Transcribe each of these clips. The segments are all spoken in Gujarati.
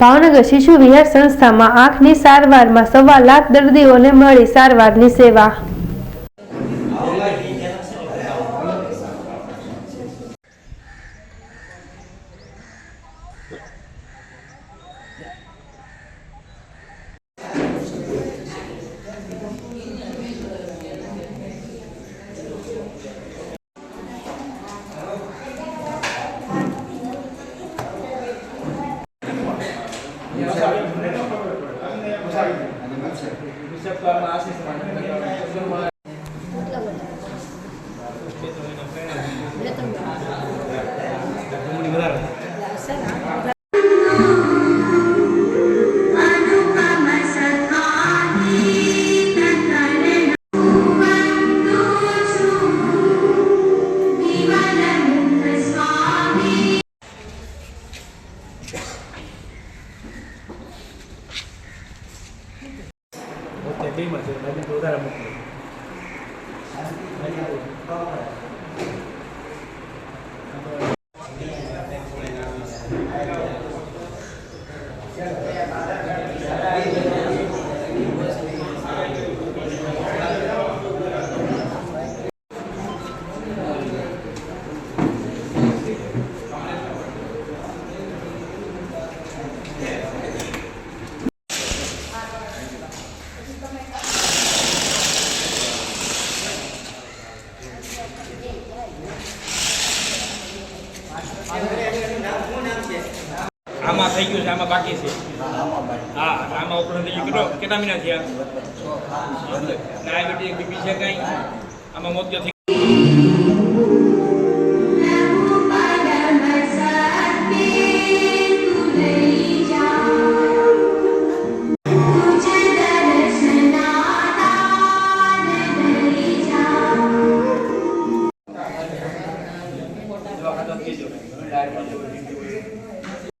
ભાવનગર શિશુ વિહાર સંસ્થામાં આંખની સારવારમાં સવા લાખ દર્દીઓને મળી સારવારની સેવા. చెప్పాలని ఆశిస్తున్నాను બેમાં છે તો વધારે મોકલો આમાં થઈ ગયું છે, આમાં બાકી છે. હા, આમાં ઓપરેશન થઈ ગયું કેટલો કેટલા મહિના થયા? ડાયાબિટીસ, બીપી છે કઈ? આમાં મોતિયો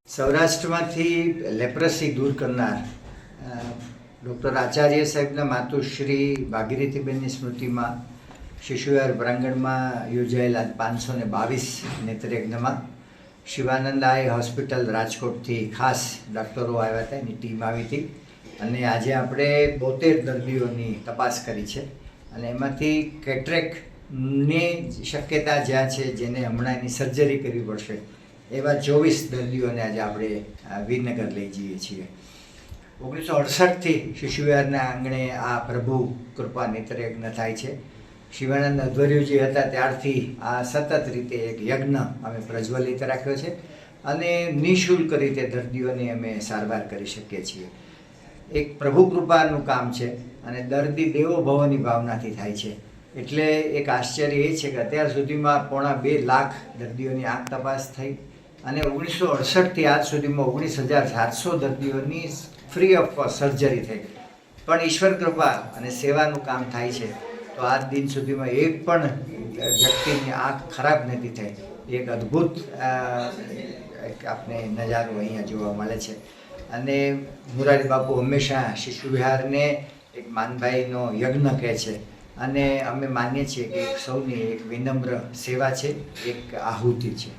સૌરાષ્ટ્રમાંથી લેપ્રસી દૂર કરનાર ડૉક્ટર આચાર્ય સાહેબના માતુશ્રી ભાગીરથીબેનની સ્મૃતિમાં શિશુવિહાર પ્રાંગણમાં યોજાયેલા પાંચસો ને બાવીસ નેત્રયજ્ઞમાં શિવાનંદ આઈ હોસ્પિટલ રાજકોટથી ખાસ ડૉક્ટરો આવ્યા હતા, એની ટીમ આવી હતી અને આજે આપણે બોતેર દર્દીઓની તપાસ કરી છે અને એમાંથી કેટ્રેકની શક્યતા જ્યાં છે જેને હમણાં એની સર્જરી કરવી પડશે. એવા ચોવીસ દર્દીઓને આજે આપણે વિરનગર લઈ જઈએ છીએ. ઓગણીસો અડસઠથી શિશુવિહારના આંગણે આ પ્રભુ કૃપા નેત્રયજ્ઞ થાય છે. શિવાનંદ અધ્વર્યુજી હતા ત્યારથી આ સતત રીતે એક યજ્ઞ અમે પ્રજ્વલિત રાખ્યો છે અને નિઃશુલ્ક રીતે દર્દીઓની અમે સારવાર કરી શકીએ છીએ. એક પ્રભુ કૃપાનું કામ છે અને દર્દી દેવો ભવની ભાવનાથી થાય છે. એટલે એક આશ્ચર્ય એ છે કે અત્યાર સુધીમાં પોણા બે લાખ દર્દીઓની આંખ તપાસ થઈ અને ઓગણીસો અડસઠથી આજ સુધીમાં ઓગણીસ હજાર સાતસો દર્દીઓની ફ્રી ઓફ સર્જરી થઈ. પણ ઈશ્વર કૃપા અને સેવાનું કામ થાય છે. તો આજ દિન સુધીમાં એક પણ વ્યક્તિની આંખ ખરાબ નથી થઈ. એક અદ્ભુત આપણે નજારો અહીંયા જોવા મળે છે. અને મુરારી બાપુ હંમેશા શિશુ વિહારને એક માનભાઈનો યજ્ઞ કહે છે. અને અમે માનીએ છીએ કે સૌની એક વિનમ્ર સેવા છે એક આહુતિ છે.